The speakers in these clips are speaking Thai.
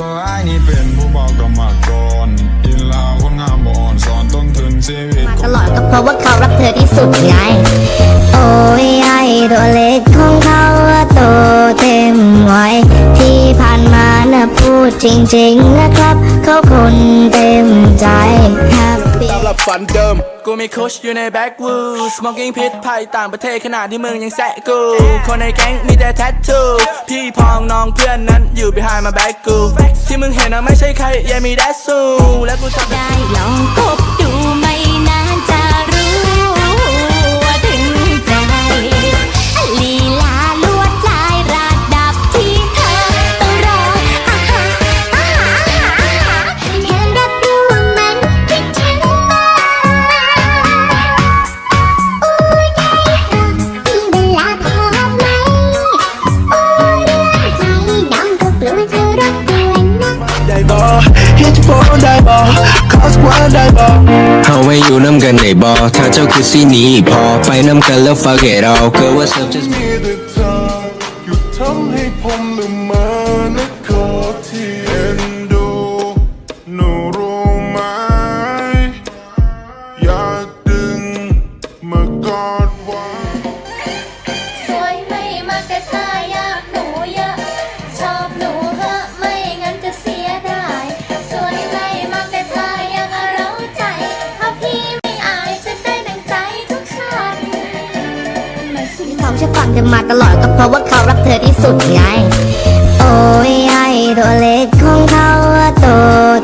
ตัวไอ้ายนี่เป็นผู้บอกกรรมกรอินลาคนงามบ่อ่อนสอนต้องถึงชีวิต ตลอดก็เพราะว่าเขารักเธอที่สุดไง โอ้ยไอตัวเล็กของเขาอะโตเต็มวัยที่ผ่านมานะพูดจริงๆนะครับ เขาคนเต็มใจครับ ฝันเดิม กูมีคุชอยู่ในแบ็กวูสสโมกิ้งพิษภัยต่างประเทศขนาดที่มึงยังแซะกู คนในแก๊งมีแต่แทททู พี่พองน้องเพื่อนนั้นอยู่ behind my back กู ที่มึงเห็นนะไม่ใช่ใครยังมีแดซู และกูทำได้ลองคบดู บอคอสกวนได้บอเฮาไว้อยู่น้ำกันได้บ่ถ้าเจ้าคือสีนี้พอไปน้ำกันแล้ว fuck it all girl what's up just มีแต่เธอหยุดทำให้ผมลืมมานะ เขาจะฟังเธอมาตลอดก็เพราะว่าเขารักเธอที่สุดไง โอ้ยไอตัวเล็กของเขาโต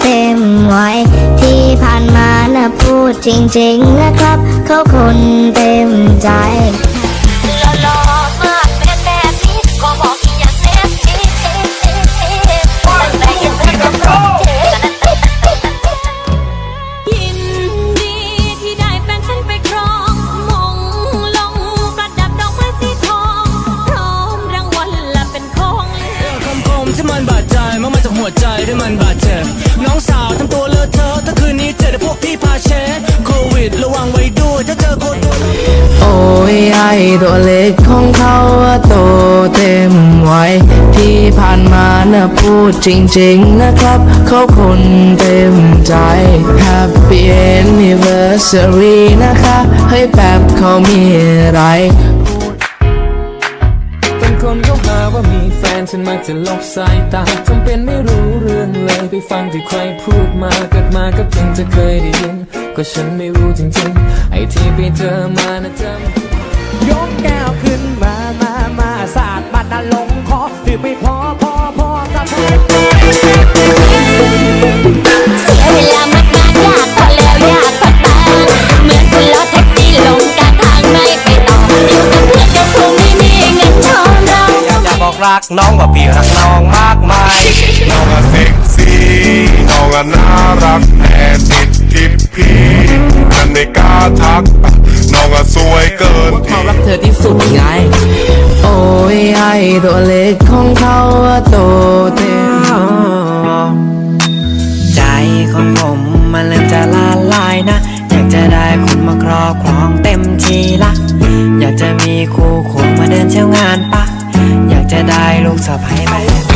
เต็มวัยที่ผ่านมานะพูดจริงๆนะครับ เขาคนเต็มใจำคมที่มันบาดใจมันมาจากหัวใจที่มันบาดเจ็บน้องสาวทำตัวเลอะเทอะถ้าคืนนี้เจอแต่พวกพี่พาเช็ดโควิดระวังไว้ด้วยถ้าเจอคนตัวโอ้ยไอตัวเล็กของเขาโตเต็มวัยที่ผ่านมานะพูดจริง ๆนะครับ เขาคนเต็มใจ Happy Anniversary นะคะให้ยแบบเขามีอะไรางคนก็หาว่ามีแฟนฉันมักจะลบสายตาทำเป็นไม่รู้เรื่องเลยไปฟังที่ใครพูดมาเกิดมาก็เพิ่งจะเคยได้ยิน ก็ฉันไม่รู้จริงๆ ไอ้ที่ไปเจอมานะจ๊ะยกแก้วขึ้นมามามาสาดบัตรลงคอถือไม่พอพอพอกับเธอเสียเวลา รักน้องว่าพี่รักน้องมากมายน้องอะเซ็กซี่น้องอะน่ารักแอบติดทิปพี่ฉันไม่กล้าทัก น้องอะสวยเกินเขาที่รักเธอที่สุดไง โอ้ยไอตัวเล็กของเขาอะโตเต็มใจของผมมันเริ่มจะละลายนะ อยากจะได้คนมาครอบครองเต็มทีละ อยากจะมีคู่ควงมาเดินเที่ยวงานปะ จะได้ลูกสะใภ้แบ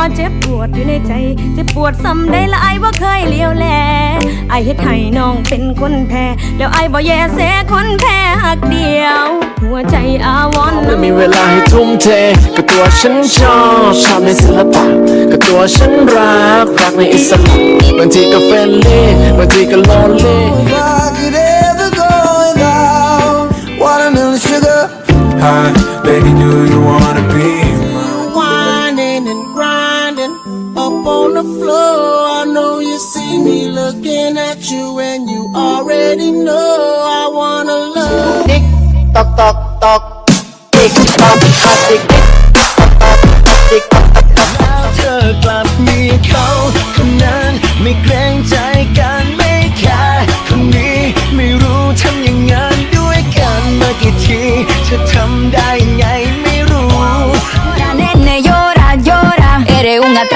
อละนอเจ็บปวดอยู่ในใจ เจ็บปวดซ้ำได้ละไอ้บ่เคยเลี้ยวแลไอ้เฮ็ดให้น้องเป็นคนแพ้ แล้วไอ้บ่แย่เสียคนแพ้หักเดียว หัวใจอาวรณ์ไม่มีเวลาให้ทุ่มเทก็ตัวฉันชอบชอบในศิลปะก็ตัวฉันรักรักในอิสระบางทีก็เฟรนลี่บางทีก็โลนลี่ Hi baby do you wanna be floor. I know you see me looking at you, and you already know I wanna love. Tick tock tock tock, tick tock tock tick tick tick tock tock tock. เธอกลับมีเขาคนนั้นไม่เกรงใจกันไม่แคร์คนนี้ไม่รู้ทำอย่างนั้นด้วยกันมากี่ทีเธอทำได้ไงไม่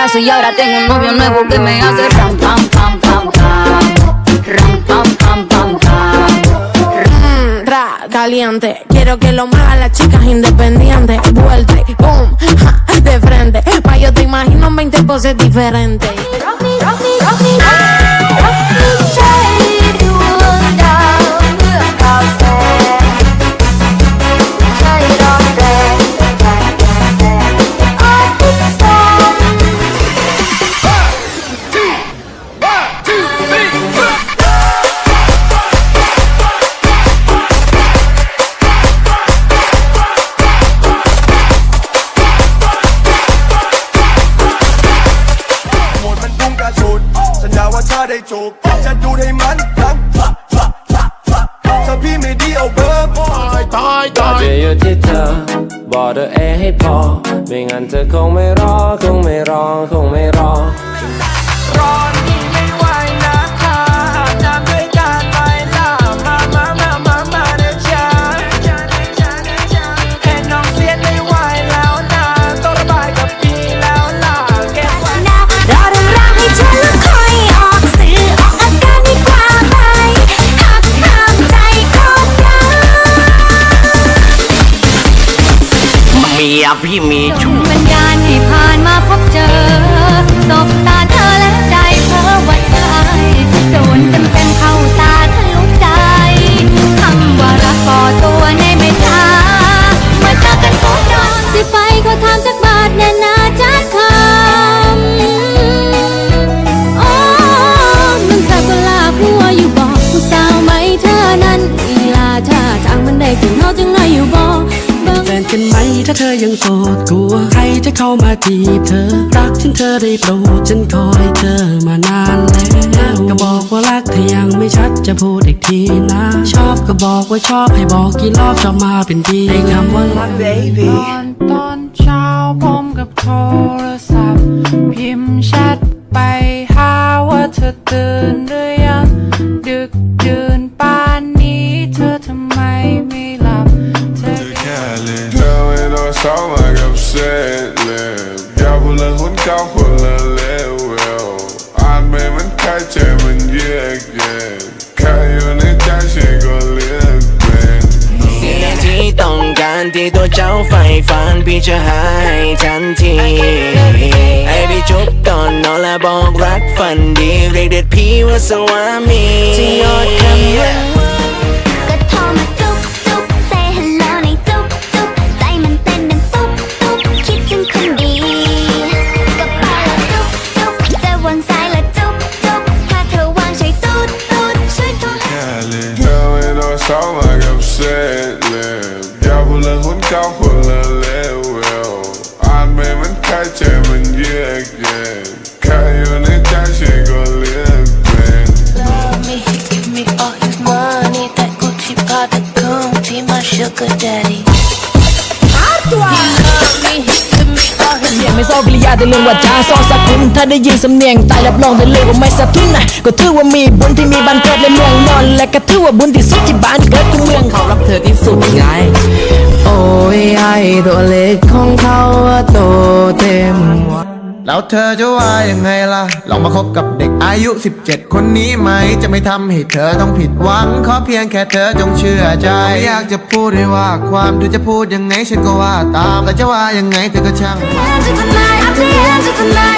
Atraso y ahora tengo un novio nuevo que me hace ram, pam, pam, pam, pam. Ram, pam, pam, pam, pam. ra, caliente. Quiero que lo muevan las chicas independientes. Vuelta y boom, ja, de frente. Pa' yo te imagino en 20 poses diferentes. Rock me, rock me, rock me, ายตายจะอยู่ที่เธอบอกตัวเองให้พอ ไม่งั้นเธอคงไม่รอ คงไม่รอ คงไม่รอร้อน ยังโสดกลัว ใครจะเข้ามาจีบเธอ รักฉันเธอได้โปรดฉันคอยเธอมานานแล้วก็บอกว่ารักถ้ายังไม่ชัดจะพูดอีกทีนะ ชอบก็บอกว่าชอบให้บอกกี่รอบชอบมาเป็นทีให้คำว่ารัก baby ตอนตอนเช้าผมกับโทรศัพท์ พิมพ์แชทไปหาว่าเธอตื่นหรือ ค่เลยเธอไม่ต้องเศร้ามากับเส้นเลยอย่าพูดเลยคนเก่าคนละเลเวลอ่านไม่มันแค่ใจมันเยือกเย็นแค่อยู่ในใจฉันก็เลือกเป็นสิ่งที่ต้องการที่ตัวเจ้าใฝ่ฝันพี่จะให้ทันทีให้พี่จุบก่อนนอนและบอกรักฝันดี เรียกเด็ดพี่ว่าสวามีที่ยอดคำว่า ไม่เศร้ากิริยาแต่เรื่องว่าจาซอสักคุณถ้าได้ยินสำเนียงตายรับรองได้เลยว่าไม่สะทุนนะก็ถือว่ามีบุญที่มีบ้านเกิดและเมืองนอน และก็ถือว่าบุญที่สุดที่บ้านเกิดของเมืองเขารักเธอที่สุดไงโอ้ยไอตัวเล็กของเขาโตเต็มวัย แล้วเธอจะว่ายังไงล่ะ ลองมาคบกับเด็กอายุ 17 คนนี้ไหม จะไม่ทำให้เธอต้องผิดหวัง ขอเพียงแค่เธอจงเชื่อใจ ไม่อยากจะพูดให้ว่าความเธอจะพูดยังไงฉันก็ว่าตามแต่จะว่ายังไงเธอก็ช่างจะทำไมเอาที่